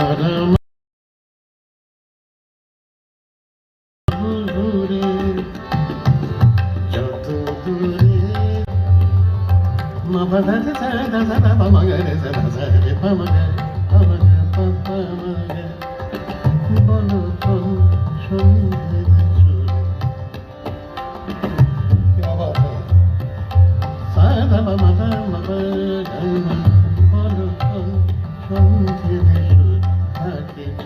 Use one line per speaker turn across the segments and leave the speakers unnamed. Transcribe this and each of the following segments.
পরম দূরে যত দূরে মা বাবা দাদা দাদা বাবা গরে দাদা দাদা বাবা গরে বাবা গরে বাবা গরে বলো কোন সন্ধে সাদা বাবা বাবা বাবা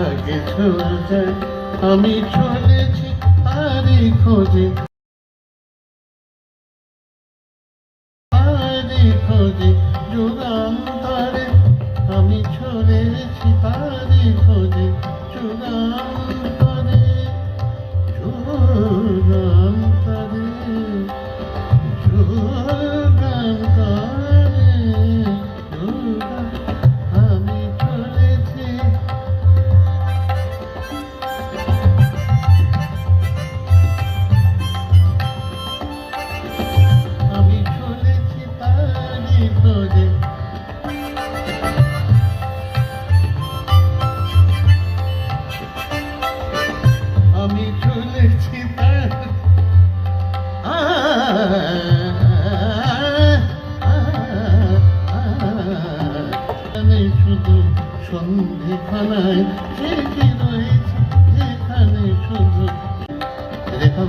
তাকে চলছে আমি চলেছি আরে খোঁজে। আমি শুধু সন্ধেখানায় সে কি রয়েছে যেখানে শুধু রেখা